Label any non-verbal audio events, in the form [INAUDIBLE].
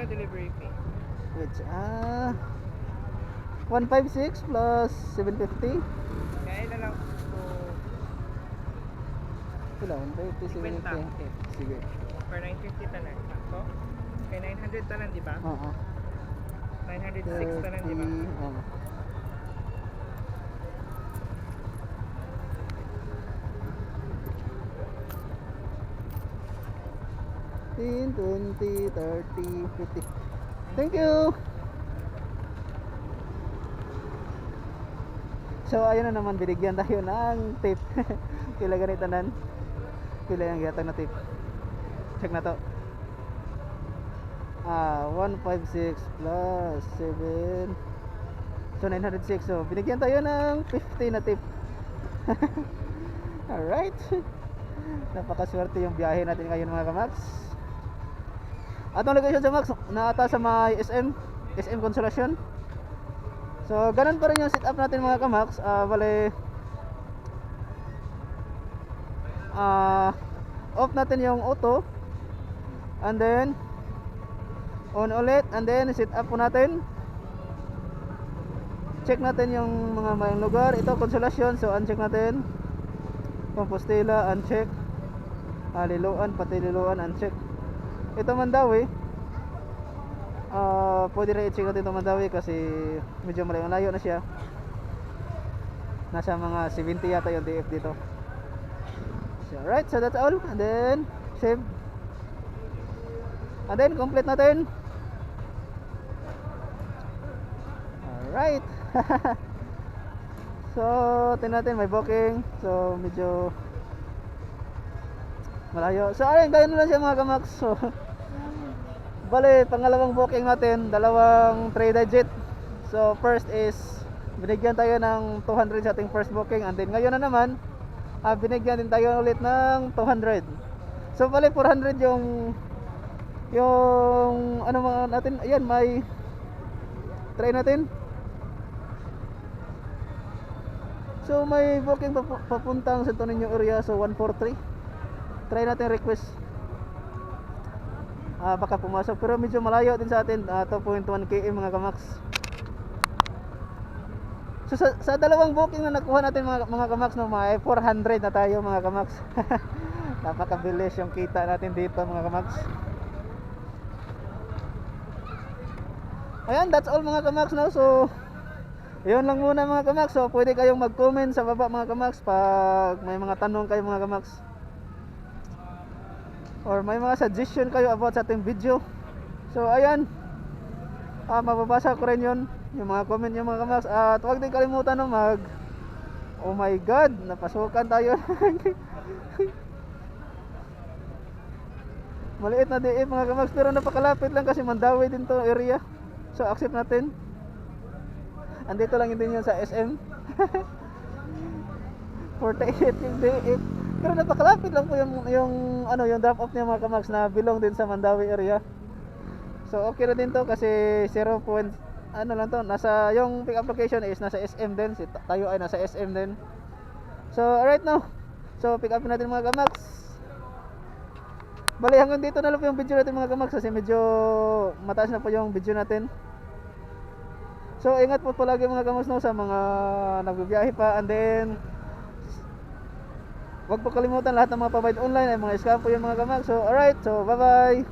pero delivery fee. Which, ah, 156 plus 750? Kaya ilan lang po. Wala, 150, 750. Sige. For 950 tanan. Ako? 900 tanan, di ba? Oo. Uh -huh. 906 tanan, di ba? Oo. Uh -huh. 15, 30, 50. Thank you! So, ayun na naman, binigyan tayo ng tip. [LAUGHS] Kila ganito nan. Kila yung gatang na tip. Check na to. Ah, 156 plus 7. So, 906. So, binigyan tayo ng 50 na tip. All [LAUGHS] Alright. Napakaswerte yung biyahe natin ngayon mga kamax. Atong location sa Max Naata sa may SM SM Consolacion. So ganun pa rin yung setup natin mga kamax. Ah, Bale Ah, Off natin yung auto. And then on ulit. And then sit up po natin. Check natin yung mga mayang lugar. Ito konsolasyon so uncheck natin. Compostela uncheck. Ah, Liloan pati Liloan uncheck ito Mandawi. Ah pwede rin i-check natin ito Mandawi kasi medyo malayo na siya. Nasa mga 70 yata yung DF dito. So, alright so that's all. And then save. And then complete natin. Alright. [LAUGHS] so, tingnan natin may booking. So, medyo malayo. So, ayun, ganyan lang siya mga kamax. So, [LAUGHS] bale, pangalawang booking natin, dalawang 3 digit. So, first is binigyan tayo ng 200 sa ating first booking and then ngayon na naman ah, binigyan din tayo ulit ng 200. So, bale 400 yung yung ano mga natin, ayan, may try natin. So may booking papu- papuntang Santo Niño area so 143. Try natin request. Ah baka pumasok pero medyo malayo din sa atin ah, 2.1 km mga kamax. So sa, sa dalawang booking na nakuha natin mga, mga kamax no, may 400 na tayo mga kamax. [LAUGHS] Napakabilis yung kita natin dito mga kamax. Ayan, that's all mga kamax no. So yun lang muna mga kamax. So pwede kayong mag-comment sa baba mga kamax pag may mga tanong kayo mga kamax. Or may mga suggestion kayo about sa ating video. So ayan. Ah, mababasa ko rin yun. Yung mga comment yung mga kamax. At huwag din kalimutan no mag Oh my god, napasukan tayo. [LAUGHS] Maliit na DF mga kamax pero napakalapit lang kasi Mandawi din to area. So accept natin. Andito lang din yun sa SM. 48 [LAUGHS] yung DF. Pero napakalapit lang po yung, yung ano yung drop off niya mga kamax na belong din sa Mandawi area. So okay na din to kasi 0. point- ano lang to nasa yung pick up location is nasa SM din si tayo ay nasa SM din. So right now. So pick up natin mga kamax. Bali hanggang dito na lang po yung video natin mga kamax kasi medyo mataas na po yung video natin. So ingat po palagi mga kamax no sa mga nagbibiyahe pa and then Huwag po kalimutan lahat ng mga pabait online ay mga scam po yung mga kamax. So alright, so bye bye.